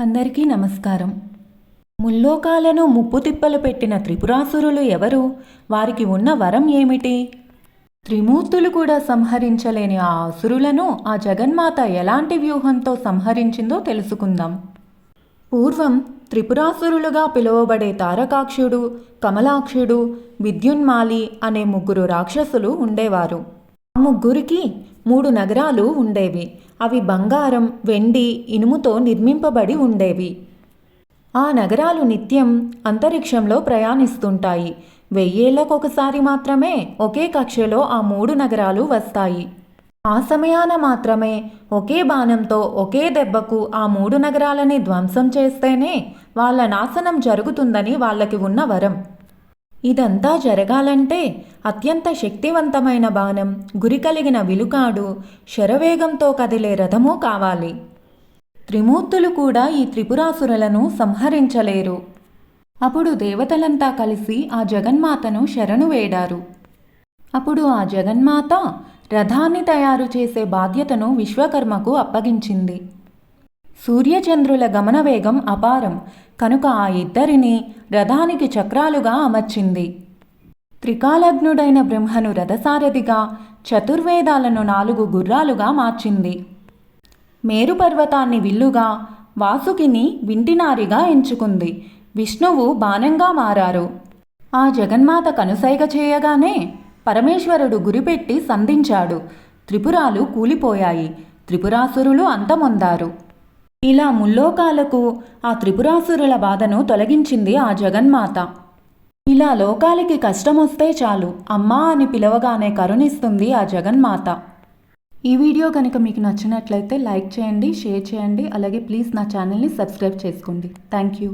అందరికీ నమస్కారం. ముల్లోకాలను ముప్పు తిప్పలు పెట్టిన త్రిపురాసురులు ఎవరు? వారికి ఉన్న వరం ఏమిటి? త్రిమూర్తులు కూడా సంహరించలేని ఆ అసురులను ఆ జగన్మాత ఎలాంటి వ్యూహంతో సంహరించిందో తెలుసుకుందాం. పూర్వం త్రిపురాసురులుగా పిలువబడే తారకాక్షుడు కమలాక్షుడు విద్యున్మాలి అనే ముగ్గురు రాక్షసులు ఉండేవారు. ఆ ముగ్గురికి మూడు నగరాలు ఉండేవి. అవి బంగారం వెండి ఇనుముతో నిర్మింపబడి ఉండేవి. ఆ నగరాలు నిత్యం అంతరిక్షంలో ప్రయాణిస్తుంటాయి. వెయ్యేళ్ళకొకసారి మాత్రమే ఒకే కక్షలో ఆ మూడు నగరాలు వస్తాయి. ఆ సమయాన మాత్రమే ఒకే బాణంతో ఒకే దెబ్బకు ఆ మూడు నగరాలని ధ్వంసం చేస్తేనే వాళ్ళ నాశనం జరుగుతుందని వాళ్ళకి ఉన్న వరం. ఇదంతా జరగాలంటే అత్యంత శక్తివంతమైన బాణం గురి కలిగిన విలుకాడు శరవేగంతో కదిలే రథము కావాలి. త్రిమూర్తులు కూడా ఈ త్రిపురాసురులను సంహరించలేరు. అప్పుడు దేవతలంతా కలిసి ఆ జగన్మాతను శరణు వేడారు. అప్పుడు ఆ జగన్మాత రథాన్ని తయారు చేసే బాధ్యతను విశ్వకర్మకు అప్పగించింది. సూర్యచంద్రుల గమన వేగం అపారం. కనుక ఆ ఇద్దరిని రథానికి చక్రాలుగా అమర్చింది. త్రికాలజ్ఞుడైన బ్రహ్మను రథసారథిగా చతుర్వేదాలను నాలుగు గుర్రాలుగా మార్చింది. మేరుపర్వతాన్ని విల్లుగా వాసుకిని వింటినారిగా ఎంచుకుంది. విష్ణువు బాణంగా మారారు. ఆ జగన్మాత కనుసైగ చేయగానే పరమేశ్వరుడు గురిపెట్టి సంధించాడు. త్రిపురాలు కూలిపోయాయి. త్రిపురాసురులు అంతమొందారు. ఇలా ముల్లోకాలకు ఆ త్రిపురాసురుల బాధను తొలగించింది ఆ జగన్మాత. ఇలా లోకాలకి కష్టమొస్తే చాలు అమ్మా అని పిలవగానే కరుణిస్తుంది ఆ జగన్మాత. ఈ వీడియో కనుక మీకు నచ్చినట్లయితే లైక్ చేయండి షేర్ చేయండి అలాగే ప్లీజ్ నా ఛానల్ని సబ్స్క్రైబ్ చేసుకోండి. Thank you.